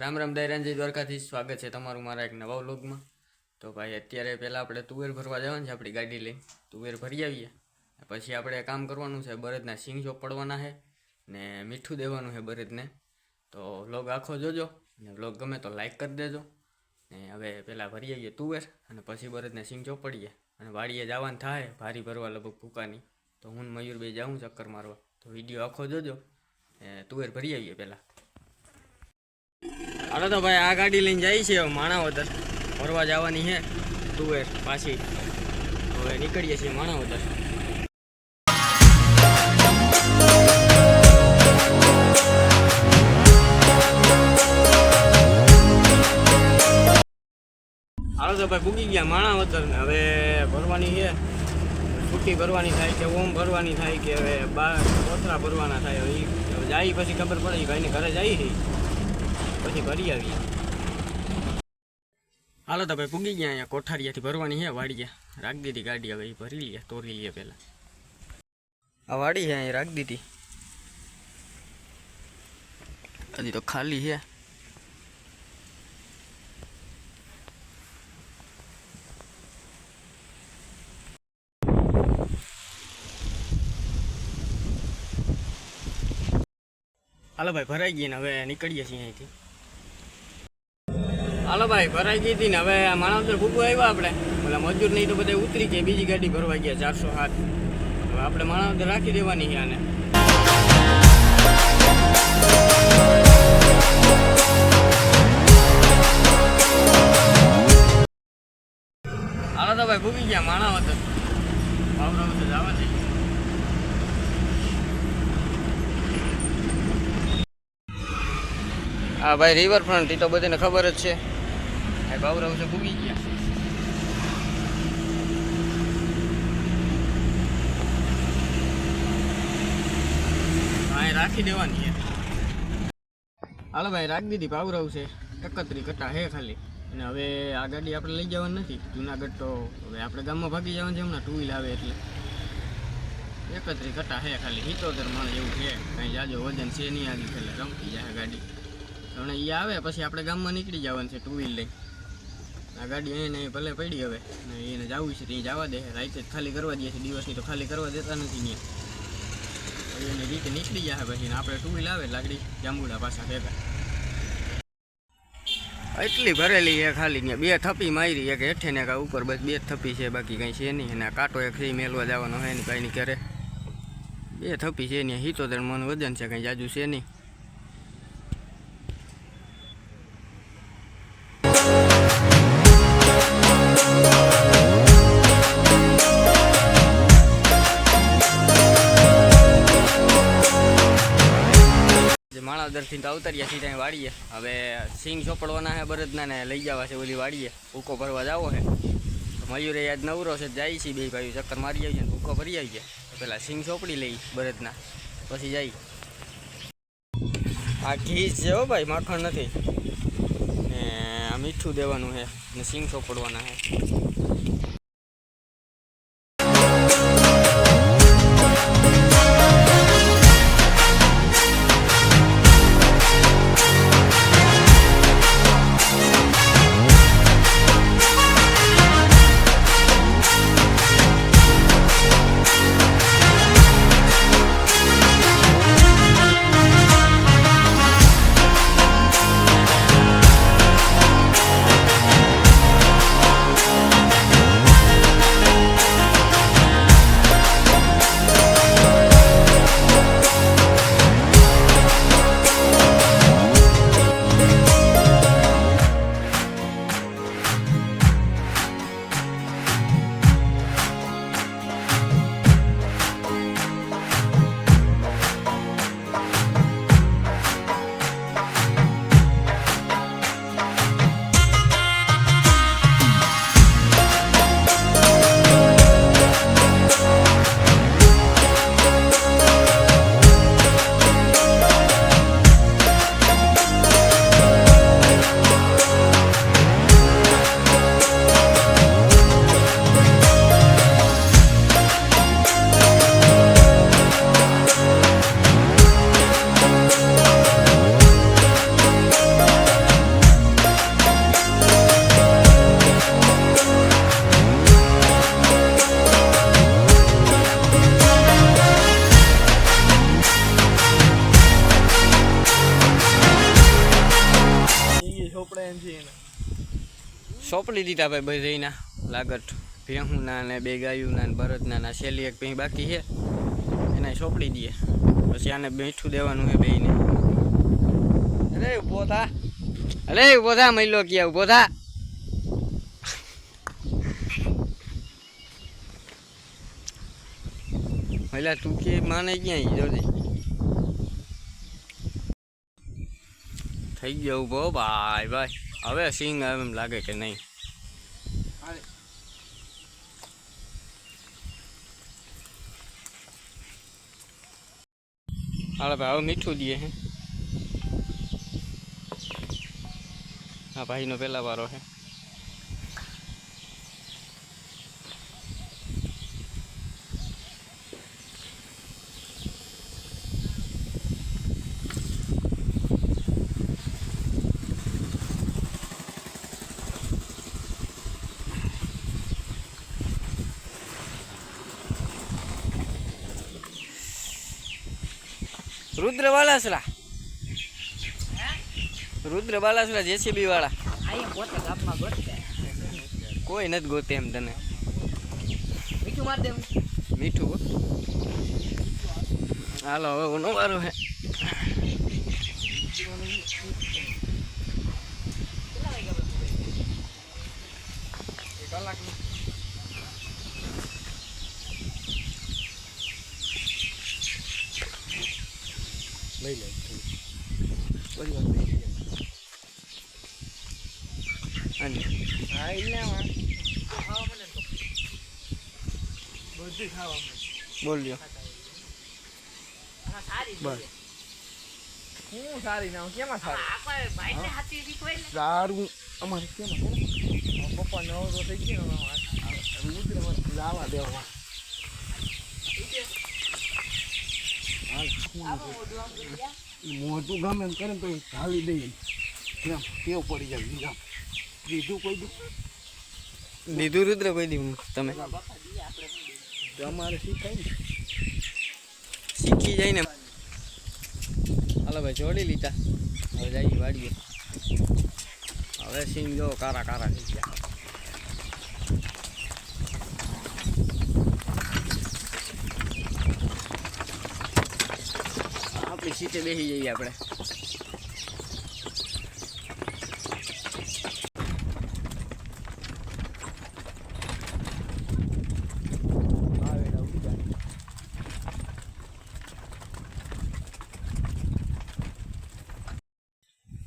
રામ રામ દૈરાનજી દ્વારકાથી સ્વાગત છે તમારું મારા એક નવા વ્લોગમાં. તો ભાઈ, અત્યારે પહેલાં આપણે તુવેર ભરવા જવાનું છે આપણી ગાડી લઈને. તુવેર ભરી આવીએ. પછી આપણે કામ કરવાનું છે બરદના સિંગ ચોપડવાના છે ને મીઠું દેવાનું છે બરદને તો વ્લોગ આખો જોજો ને વ્લોગ ગમે તો લાઈક કરી દેજો. ને હવે પહેલાં ભરી આવીએ તુવેર અને પછી બરદને સિંગ ચોપડીએ અને વાડીએ જવાનું થાય, ભારી ભરવા લગભગ ભૂકાની. તો હું ને મયુરભાઈ જાઉં ચક્કર મારવા. તો વીડિયો આખો જોજો તુવેર ભરી આવીએ પહેલાં. હાલો તો ભાઈ, આ ગાડી લઈને જાય છે માણાવદર. ફરવા જવાની છે. તુવેર પાછી. હવે નીકળીએ છીએ માણાવદર. હાલો તો ભાઈ, ભૂગી ગયા માણાવદર ને હવે ભરવાની છે. છૂટી ભરવાની થાય કે ઓમ ભરવાની થાય કે હવે બાર કોથરા ભરવાના થાય. હવે જાય પછી ખબર પડે ભાઈ ભાઈને ઘરે જાય છે પછી ભરી આવીએ હાલો તો ભાઈ પૂગી ગયા અહીંયા કોઠારીયાથી ભરવાની છે વાડીએ રાખી દીધી ગાડી હવે, એ ભરી લઈએ તોરી લઈએ પહેલાં. આ વાડી છે અહીં રાખી દીધી. હજી તો ખાલી છે. હાલો ભાઈ, ભરાઈ ગઈ ને હવે નીકળીએ છીએ અહીંથી. હાલો ભાઈ, ભરાઈ ગઈ હતી ને હવે માણાવદર ભૂપુ આવ્યા આપણે. એટલે મજૂર નહીં તો બધા ઉતરી ગયા બીજી ગાડી ભરવા ગયા, ચારસો હાથ. હવે આપણે માણાવદર રાખી દેવાની છે આને. હાલો તો ભાઈ ભૂકી ગયા માણાવદર ભાવનગર જવા છે હા ભાઈ રિવરફ્રન્ટ એ તો બધાને ખબર જ છે. ભાઈ બાબરાવ છે ભૂગી ગયા. હા રાખી દેવાની છે હાલો ભાઈ, રાખી દીધી પાવરાવ છે એકત્રી કટા હે ખાલી. અને હવે આ ગાડી આપણે લઈ જવાની નથી. જુનાગઢ તો હવે આપણે ગામમાં ભાગી જવાનું છે, હમણાં ટુ વ્હીલ આવે એટલે. એકત્રી કટા હે ખાલી. હિતોતેર મણ એવું છે. કંઈ જાજો વજન છે નહીં આગળ, એટલે રમતી જાય ગાડી. હમણાં એ આવે, પછી આપણે ગામમાં નીકળી જવાનું છે ટુ વ્હીલ લઈ. આ ગાડી નહીં ભલે પડી હવે. ને એને જવું છે, ત્યાં જવા દે. રાતે ખાલી કરવા દે છે, દિવસની તો ખાલી કરવા દેતા નથી ત્યાં. એની રીતે નીકળી જાય પછી આપણે ટુ વ્હીલ આવે લાકડી. જાંબુડા પાછા ભેગા. એટલી ભરેલી છે ખાલી ત્યાં. બે થપ્પી મારી એક હેઠે ને કાંઈ ઉપર બસ બે થપી છે, બાકી કંઈ છે નહીં. અને કાંટો એક થઈ મેલવા જવાનો હોય ને કાંઈ નહીં કરે બે થપી છે ને હિતોતેર મન વજન છે, કંઈ જાજુ છે નહીં. જે તો અવતરીએ ત્યાં વાળીએ. હવે સિંગ ચોપડવાના છે બરદના ને લઈ જવા છે, ઓલી વાડીએ ભૂકો ભરવા જાવો છે. મયુરે યાદ નવરો છે, જાય છે બે ભાઈ ચક્કર મારી આવીએ ને ભૂકો ભરી આવીએ પેલા સિંગ ચોપડી લઈ બરદના પછી જઈ આ ઘી છે હો ભાઈ, માખણ નથી. ને આ મીઠું દેવાનું છે, ને સિંગ ચોપડવાના છે. સોંપડી દીધા ભાઈ બધાયના લાગટ ભેહુંના ને બે ગાયુંના ને બળદના ને છેલ્લી એક ભેં બાકી છે એના સોંપડી દઈએ પછી આને મીઠું દેવાનું છે બેયને અરે ઊભો થા અરે ઊભો થા મહિલો ક્યાં ઊભો થા મહિલા તું કે માને ક્યાં જોજે થઈ ગયો ઊભો ભાઈ ભાઈ હવે સિંગ આવે એમ લાગે કે નહીં હાલો ભાઈ હવે મીઠું દઈએ હે. હા ભાઈનો પહેલા વારો છે રુદ્ર બાલાસરા રુદ્ર બાલાસરા જેસીબી વાળા કોઈ નથી ગોતે એમ તને. મીઠું માર દે. મીઠું? હાલો હવે ઓનો વારો હે. કલાકનું. લઈ લે. હા તો. બધું ખાવા સારી બસ. હું સારી ના કેમાં સારી? સારું. અમારે કેમાં પપ્પા નવો તો થઈ ગયો લાવા દેવા. મોટું ગમે એમ કરે તો ચાલી દઈએ કેમ કેવું પડી જાય બીજા બીજું કોઈ દઉં લીધું રુદ્ર કોઈ દી તમે. અમારે શીખાય ને શીખી જાય ને. હાલો ભાઈ, જોડી લીધા. હવે જઈએ વાડીએ. હવે સિંગ જો કારા કારા થઈ ગયા આપણી સીટે બેસી જઈએ આપણે.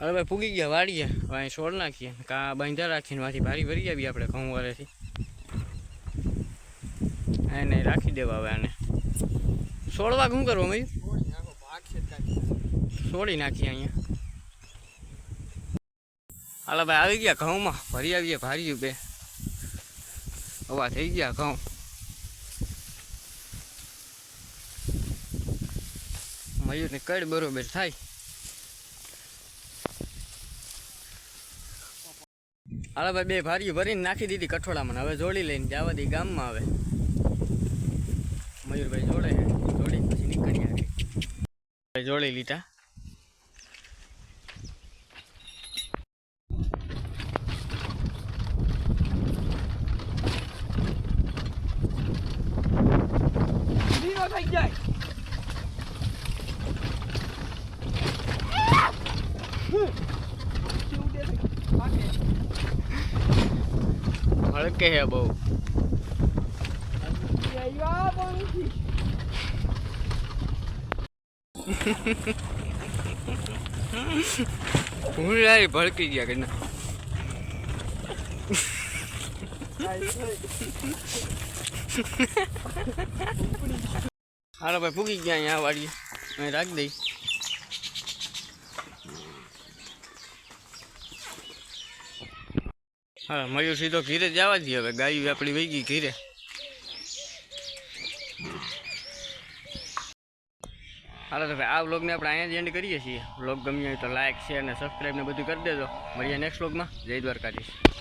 હવે ભાઈ પૂગી ગયા વાડીએ હવે છોડ નાખીએ. કા બાંધા રાખીને માંથી ભારી ભરી આવી આપણે ઘઉં વાળેથી એને રાખી દેવા હવે આને. છોડવા શું કરવું મયું થોડી નાખો ભાગ છે કાંઈ છોડી નાખીએ અહીંયા. હાલો ભાઈ, આવી ગયા ઘઉંમાં? ભરી આવીએ, ભાર્યું બે. હવા થઈ ગયા ઘઉં. મયુરને કડ બરોબર થાય. હાલો ભાઈ, બે ભાર્યું ભરીને નાખી દીધી કઠોળામાં. હવે જોડી લઈને જવા દી ગામમાં આવે મયુરભાઈ જોડે જોડી પછી નીકળી આવી જોડી લીધા. ધીરો થઈ જાય હળકે હે બહુ. હું યાર ભડકી ગયા કે ના? હાલો ભાઈ ફૂકી ગયા અહીંયા વાળી અહીં રાખી દઈ. હા મયુર સીધો ઘીરે જવા દઈએ હવે. ગાયું આપણી વહી ગઈ ઘીરે. હાલો તો ભાઈ, આ વ્લોગને આપણે અહીંયા જ એન્ડ કરીએ છીએ. વ્લોગ ગમ્યો હોય તો લાઇક શેર અને સબસ્ક્રાઈબ ને બધું કરી દેજો. મળીએ નેક્સ્ટ વ્લોગમાં જય દ્વારકાધીશ.